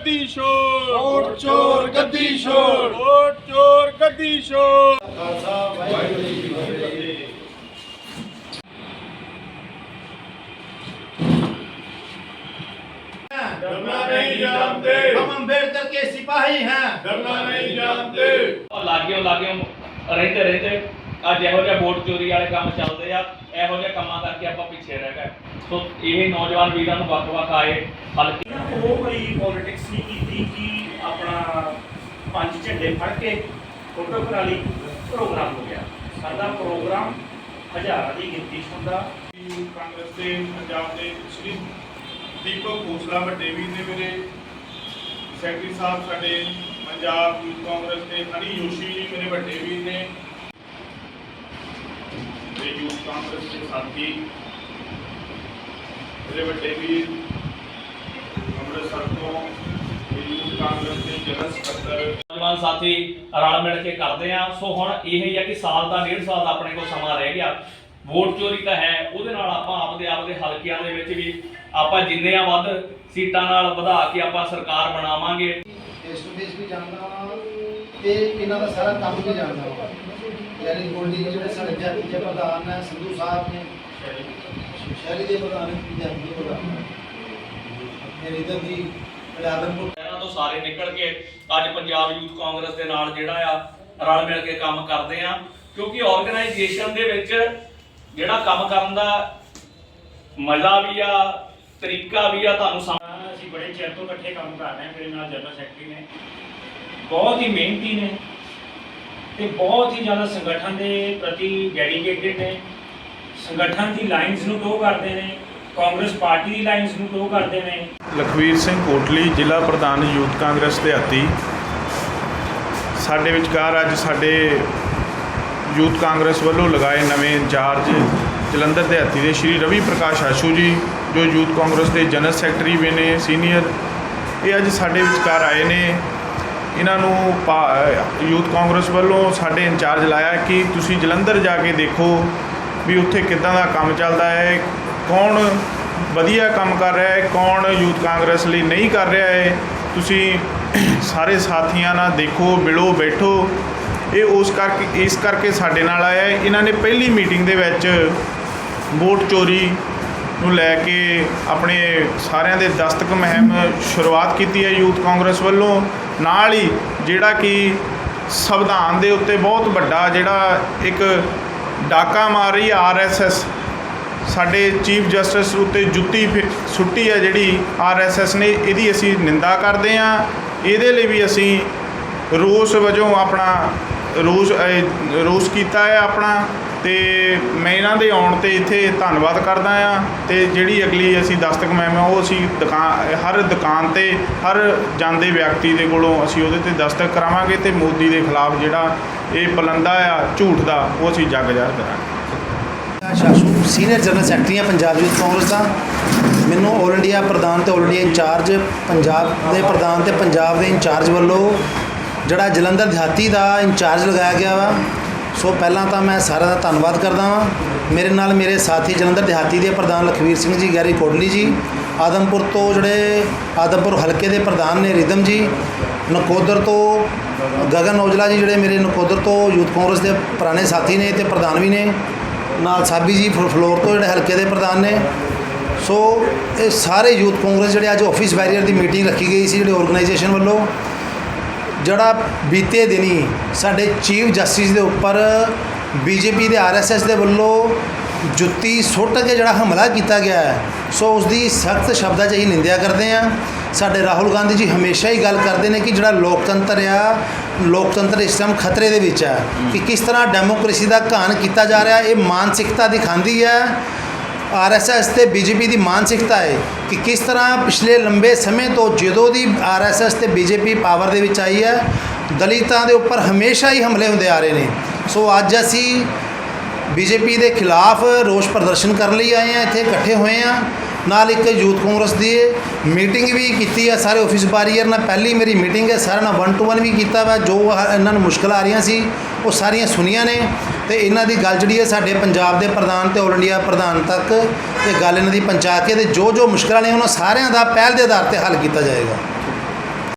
ਗੱਦੀ ਸ਼ੋਰ ਵੋਟ ਚੋਰ ਗੱਦੀ ਸ਼ੋਰ ਵੋਟ ਚੋਰ ਗੱਦੀ ਸ਼ੋਰ डरना नहीं जानते हम अम्बेडकर के सिपाही हैं डरना नहीं जानते ਉਹ ਲਾਗਿਓ ਲਾਗਿਓ ਰਹਿੰਦੇ ਰਹਿੰਦੇ ਅੱਜ ਇਹੋ ਜਿਹਾ ਵੋਟ ਚੋਰੀ ਵਾਲੇ ਕੰਮ ਚੱਲਦੇ ਆ ਇਹੋ ਜਿਹੇ ਕੰਮਾਂ ਕਰਕੇ ਆਪਾਂ ਪਿੱਛੇ ਰਹਿ ਗਏ ਸੋ ਇਹ ਨੌਜਵਾਨ ਵੀਰਾਂ ਨੂੰ ਵੱਖ-ਵੱਖ ਆਏ ਹਲਕੇ ਪੰਜ ਫੜ ਕੇ ਫੋਟੋ ਕਰਾ ਲਈ, ਪ੍ਰੋਗਰਾਮ ਹੋ ਗਿਆ। ਸਾਡਾ ਪ੍ਰੋਗਰਾਮ ਹਜ਼ਾਰਾਂ ਦੀ ਗਿਣਤੀ 'ਚ ਹੁੰਦਾ। ਯੂਥ ਕਾਂਗਰਸ ਦੇ, ਪੰਜਾਬ ਦੇ ਸ਼੍ਰੀ ਦੀਪਕ ਖੋਸਲਾ ਵੱਡੇ ਵੀਰ ਨੇ ਮੇਰੇ ਸੈਕਟਰੀ ਸਾਹਿਬ ਸਾਡੇ ਪੰਜਾਬ ਯੂਥ ਕਾਂਗਰਸ ਦੇ ਹਰੀ ਯੋਸ਼ੀ ਜੀ ਮੇਰੇ ਵੱਡੇ ਵੀਰ ਨੇ। ਤੇ ਯੂਥ ਕਾਂਗਰਸ ਦੇ ਸਾਥੀ, ਮੇਰੇ ਵੱਡੇ ਵੀਰ, ਅੰਮ੍ਰਿਤਸਰ ਤੋਂ ਯੂਥ ਕਾਂਗਰਸ ਦੇ ਜਨਰਲ ਸਕੱਤਰ ਨੌਜਵਾਨ ਸਾਥੀ ਰਲ ਮਿਲ ਕੇ ਕਰਦੇ ਆ। ਸੋ ਹੁਣ ਇਹ ਹੀ ਆ ਕਿ ਸਾਲ ਦਾ, ਡੇਢ ਸਾਲ ਦਾ ਆਪਣੇ ਕੋਲ ਸਮਾਂ ਰਹਿ ਗਿਆ। ਵੋਟ ਚੋਰੀ ਤਾਂ ਹੈ, ਉਹਦੇ ਨਾਲ ਆਪਾਂ ਆਪਦੇ ਆਪਦੇ ਹਲਕਿਆਂ ਦੇ ਵਿੱਚ ਵੀ ਆਪਾਂ ਜਿੰਨੇ ਆ ਵੱਧ ਸੀਟਾਂ ਨਾਲ ਵਧਾ ਕੇ ਆਪਾਂ ਸਰਕਾਰ ਬਣਾਵਾਂਗੇ। ਫੇਸ ਟੂ ਫੇਸ ਵੀ ਜਾਣਦਾ ਵਾਂ ਤੇ ਇਹਨਾਂ ਦਾ ਸਾਰਾ ਕੰਮ ਵੀ ਜਾਣਦਾ ਵਾਂ। ਯਾਨੀ ਗੋਲਡੀ ਜਿਹੜੇ ਸਾਡੇ ਜਾਤੀ ਦੇ ਪ੍ਰਧਾਨ ਨੇ, ਸੰਧੂ ਸਾਹਿਬ ਨੇ, ਸ਼ਹਿਰੀ ਦੇ ਪ੍ਰਧਾਨ ਨੇ, ਪੰਜਾਬੀ ਦੇ ਪ੍ਰਧਾਨ ਨੇ। ਇਹ ਰਿਦਮ ਜੀ ਆਦਮਪੁਰ ਇਹਨਾਂ ਤੋਂ ਸਾਰੇ ਨਿਕਲ ਕੇ ਅੱਜ ਪੰਜਾਬ ਯੂਥ ਕਾਂਗਰਸ ਦੇ ਨਾਲ ਜਿਹੜਾ ਆ, ਰਲ ਮਿਲ ਕੇ ਕੰਮ ਕਰਦੇ ਆ। ਕਿਉਂਕਿ ਆਰਗੇਨਾਈਜੇਸ਼ਨ ਦੇ ਵਿੱਚ ਜਿਹੜਾ ਕੰਮ ਕਰਨ ਦਾ ਮਜ਼ਾ ਵੀ ਆ, ਤਰੀਕਾ ਵੀ ਆ, ਤੁਹਾਨੂੰ ਸਮ- ਅਸੀਂ ਬੜੇ ਚਿਰ ਤੋਂ ਇਕੱਠੇ ਕੰਮ ਕਰ ਰਹੇ ਹਾਂ, ਮੇਰੇ ਨਾਲ ਜਨਰਲ ਸੈਕਟਰੀ ਨੇ। ਬਹੁਤ ਹੀ ਮਿਹਨਤੀ ਨੇ ਤੇ ਬਹੁਤ ਹੀ ਜ਼ਿਆਦਾ ਸੰਗਠਨ ਦੇ ਪ੍ਰਤੀ ਡੈਡੀਕੇਟਿਡ ਨੇ। ਸੰਗਠਨ ਦੀ ਲਾਈਨਸ ਨੂੰ ਟੋ ਕਰਦੇ ਨੇ। ਕਾਂਗਰਸ ਪਾਰਟੀ ਦੀ ਲਾਈਨਸ ਨੂੰ ਟੋ ਕਰਦੇ ਨੇ? ਲਖਵੀਰ ਸਿੰਘ ਕੋਟਲੀ, ਜ਼ਿਲ੍ਹਾ ਪ੍ਰਧਾਨ ਯੂਥ ਕਾਂਗਰਸ ਦਿਹਾਤੀ। ਸਾਡੇ ਵਿਚਕਾਰ ਅੱਜ ਸਾਡੇ ਯੂਥ ਕਾਂਗਰਸ ਵੱਲੋਂ ਲਗਾਏ ਨਵੇਂ ਇੰਚਾਰਜ ਜਲੰਧਰ ਦਿਹਾਤੀ ਦੇ ਸ਼੍ਰੀ ਰਵੀ ਪ੍ਰਕਾਸ਼ ਆਸ਼ੂ ਜੀ, ਜੋ ਯੂਥ ਕਾਂਗਰਸ ਦੇ ਜਨਰਲ ਸੈਕਟਰੀ ਵੀ ਨੇ, ਸੀਨੀਅਰ। ਇਹ ਅੱਜ ਸਾਡੇ ਵਿਚਕਾਰ ਆਏ ਨੇ। ਇਹਨਾਂ ਨੂੰ ਪਾ- ਯੂਥ ਕਾਂਗਰਸ ਵੱਲੋਂ ਸਾਡੇ ਇੰਚਾਰਜ ਲਾਇਆ ਕਿ ਤੁਸੀਂ ਜਲੰਧਰ ਜਾ ਕੇ ਦੇਖੋ ਵੀ ਉੱਥੇ ਕਿੱਦਾਂ ਦਾ ਕੰਮ ਚੱਲਦਾ ਹੈ ਕੌਣ ਵਧੀਆ ਕੰਮ ਕਰ ਰਿਹਾ ਹੈ, ਕੌਣ ਯੂਥ ਕਾਂਗਰਸ ਲਈ ਨਹੀਂ ਕਰ ਰਿਹਾ ਹੈ, ਤੁਸੀਂ ਸਾਰੇ ਸਾਥੀਆਂ ਨਾਲ ਦੇਖੋ, ਮਿਲੋ, ਬੈਠੋ। ਇਹ ਉਸ ਕਰਕੇ, ਇਸ ਕਰਕੇ ਸਾਡੇ ਨਾਲ ਆਇਆ ਹੈ। ਇਹਨਾਂ ਨੇ ਪਹਿਲੀ ਮੀਟਿੰਗ ਦੇ ਵਿੱਚ ਵੋਟ ਚੋਰੀ ਨੂੰ ਲੈ ਕੇ ਆਪਣੇ ਸਾਰਿਆਂ ਦੇ ਦਸਤਕ ਮੁਹਿੰਮ ਸ਼ੁਰੂਆਤ ਕੀਤੀ ਹੈ ਯੂਥ ਕਾਂਗਰਸ ਵੱਲੋਂ। ਨਾਲ ਹੀ ਜਿਹੜਾ ਕਿ ਸੰਵਿਧਾਨ ਦੇ ਉੱਤੇ ਬਹੁਤ ਵੱਡਾ ਜਿਹੜਾ ਇੱਕ ਡਾਕਾ ਮਾਰ ਰਹੀ ਆਰਐਸਐਸ ਸਾਡੇ ਚੀਫ ਜਸਟਿਸ ਉੱਤੇ ਜੁੱਤੀ ਫਿ- ਸੁੱਟੀ ਹੈ ਜਿਹੜੀ ਆਰਐਸਐਸ ਨੇ, ਇਹਦੀ ਅਸੀਂ ਨਿੰਦਾ ਕਰਦੇ ਹਾਂ। ਇਹਦੇ ਲਈ ਵੀ ਅਸੀਂ ਰੋਸ ਵਜੋਂ ਆਪਣਾ ਰੋਸ ਰੋਸ ਕੀਤਾ ਹੈ ਆਪਣਾ ਤੇ ਮੈਂ ਇਹਨਾਂ ਦੇ ਆਉਣ ਤੇ ਇੱਥੇ ਧੰਨਵਾਦ ਕਰਦਾ ਆ ਤੇ ਜਿਹੜੀ ਅਗਲੀ ਅਸੀਂ ਦਸਤਕ ਮੁਹਿੰਮ ਹੈ, ਉਹ ਅਸੀਂ ਦੁਕਾਨ, ਹਰ ਦੁਕਾਨ ਤੇ, ਹਰ ਜਾਂਦੇ ਵਿਅਕਤੀ ਦੇ ਕੋਲੋਂ ਅਸੀਂ ਉਹਦੇ ਤੇ ਦਸਤਕ ਕਰਾਵਾਂਗੇ ਤੇ ਮੋਦੀ ਦੇ ਖਿਲਾਫ ਜਿਹੜਾ ਇਹ ਬਲੰਦਾ ਆ ਝੂਠ ਦਾ, ਉਹ ਅਸੀਂ ਜੱਗ ਜ਼ਾਹਰ ਕਰਾਂਗੇ ਸੀਨੀਅਰ ਜਨਰਲ ਸੈਕਟਰੀ ਆ ਪੰਜਾਬ ਯੂਥ ਕਾਂਗਰਸ ਦਾ। ਮੈਨੂੰ 올 ਇੰਡੀਆ ਪ੍ਰਧਾਨ ਤੇ 올 ਇੰਡੀਆ ਇੰਚਾਰਜ, ਪੰਜਾਬ ਦੇ ਪ੍ਰਧਾਨ ਤੇ ਪੰਜਾਬ ਦੇ ਇੰਚਾਰਜ ਵੱਲੋਂ ਜਿਹੜਾ ਜਲੰਧਰ ਦਿਹਾਤੀ ਦਾ ਇੰਚਾਰਜ ਲਗਾਇਆ ਗਿਆ ਵਾ, ਸੋ ਪਹਿਲਾਂ ਤਾਂ ਮੈਂ ਸਾਰਿਆਂ ਦਾ ਧੰਨਵਾਦ ਕਰਦਾ ਹਾਂ ਮੇਰੇ ਨਾਲ ਮੇਰੇ ਸਾਥੀ ਜਲੰਧਰ ਦਿਹਾਤੀ ਦੇ ਪ੍ਰਧਾਨ ਲਖਵੀਰ ਸਿੰਘ ਜੀ, ਗੈਰੀ ਕੋਡਲੀ ਜੀ, ਆਦਮਪੁਰ ਤੋਂ ਜਿਹੜੇ ਆਦਮਪੁਰ ਹਲਕੇ ਦੇ ਪ੍ਰਧਾਨ ਨੇ ਰਿਦਮ ਜੀ, ਨਕੋਦਰ ਤੋਂ ਗਗਨ ਔਜਲਾ ਜੀ ਜਿਹੜੇ ਮੇਰੇ ਨਕੋਦਰ ਤੋਂ ਯੂਥ ਕਾਂਗਰਸ ਦੇ ਪੁਰਾਣੇ ਸਾਥੀ ਨੇ ਤੇ ਪ੍ਰਧਾਨ ਵੀ ਨੇ। ਨਾਲ ਸਾਬੀ ਜੀ ਫਲੋਰ ਤੋਂ ਜਿਹੜੇ ਹਲਕੇ ਦੇ ਪ੍ਰਧਾਨ ਨੇ। ਸੋ ਇਹ ਸਾਰੇ ਯੂਥ ਕਾਂਗਰਸ ਜਿਹੜੇ ਅੱਜ ਆਫਿਸ ਬੈਰੀਅਰ ਦੀ ਮੀਟਿੰਗ ਰੱਖੀ ਗਈ ਸੀ ਜਿਹੜੇ ਆਰਗੇਨਾਈਜੇਸ਼ਨ ਵੱਲੋਂ। ਜਿਹੜਾ ਬੀਤੇ ਦਿਨੀ ਸਾਡੇ ਚੀਫ ਜਸਟਿਸ ਦੇ ਉੱਪਰ ਬੀਜੇਪੀ ਦੇ ਆਰਐਸਐਸ ਦੇ ਵੱਲੋਂ ਜੁੱਤੀ ਸੁੱਟ ਕੇ ਜਿਹੜਾ ਹਮਲਾ ਕੀਤਾ ਗਿਆ ਹੈ, ਸੋ ਉਸ ਦੀ ਸਖਤ ਸ਼ਬਦਾਂ 'ਚ ਅਸੀਂ ਨਿੰਦਿਆ ਕਰਦੇ ਹਾਂ। ਸਾਡੇ ਰਾਹੁਲ ਗਾਂਧੀ ਜੀ ਹਮੇਸ਼ਾ ਹੀ ਗੱਲ ਕਰਦੇ ਨੇ ਕਿ ਜਿਹੜਾ ਲੋਕਤੰਤਰ ਆ ਲੋਕਤੰਤਰ ਇਸ ਟਾਈਮ ਖਤਰੇ ਦੇ ਵਿੱਚ ਹੈ ਕਿ ਕਿਸ ਤਰ੍ਹਾਂ ਡੈਮੋਕ੍ਰੇਸੀ ਦਾ ਘਾਣ ਕੀਤਾ ਜਾ ਰਿਹਾ ਇਹ ਮਾਨਸਿਕਤਾ ਦਿਖਾਉਂਦੀ ਹੈ। ਆਰਐਸਐਸ ਤੇ ਬੀਜੇਪੀ ਦੀ ਮਾਨਸਿਕਤਾ ਹੈ ਕਿ ਕਿਸ ਤਰ੍ਹਾਂ ਪਿਛਲੇ ਲੰਬੇ ਸਮੇਂ ਤੋਂ ਜਦੋਂ ਦੀ ਆਰਐਸਐਸ ਤੇ ਬੀਜੇਪੀ ਪਾਵਰ ਦੇ ਵਿੱਚ ਆਈ ਹੈ, ਦਲਿਤਾਂ ਦੇ ਉੱਪਰ ਹਮੇਸ਼ਾ ਹੀ ਹਮਲੇ ਹੁੰਦੇ ਆ ਰਹੇ ਨੇ। ਸੋ ਅੱਜ ਅਸੀਂ ਬੀਜੇਪੀ ਦੇ ਖਿਲਾਫ ਰੋਸ ਪ੍ਰਦਰਸ਼ਨ ਕਰਨ ਲਈ ਆਏ ਆ ਇੱਥੇ ਇਕੱਠੇ ਹੋਏ ਆ ਨਾਲ ਇੱਕ ਯੂਥ ਕਾਂਗਰਸ ਦੀ ਮੀਟਿੰਗ ਵੀ ਕੀਤੀ ਆ ਸਾਰੇ ਆਫਿਸ ਬਾਰੀਅਰ ਨਾਲ। ਪਹਿਲੀ ਮੇਰੀ ਮੀਟਿੰਗ ਹੈ, ਸਾਰਿਆਂ ਨਾਲ ਵਨ ਟੂ ਵਨ ਵੀ ਕੀਤਾ ਵਾ, ਜੋ ਇਹਨਾਂ ਨੂੰ ਮੁਸ਼ਕਲ ਆ ਰਹੀਆਂ ਸੀ, ਉਹ ਸਾਰੀਆਂ ਸੁਣੀਆਂ ਨੇ। ਤੇ ਇਹਨਾਂ ਦੀ ਗੱਲ ਜਿਹੜੀ ਹੈ, ਸਾਡੇ ਪੰਜਾਬ ਦੇ ਪ੍ਰਧਾਨ ਤੇ ਆਲ ਇੰਡੀਆ ਪ੍ਰਧਾਨ ਤੱਕ ਇਹ ਗੱਲ ਇਹਨਾਂ ਦੀ ਪਹੁੰਚਾ ਕੇ ਤੇ ਜੋ ਜੋ ਮੁਸ਼ਕਲਾਂ ਨੇ, ਉਹਨਾਂ ਸਾਰਿਆਂ ਦਾ ਪਹਿਲ ਦੇ ਆਧਾਰ ਤੇ ਹੱਲ ਕੀਤਾ ਜਾਏਗਾ।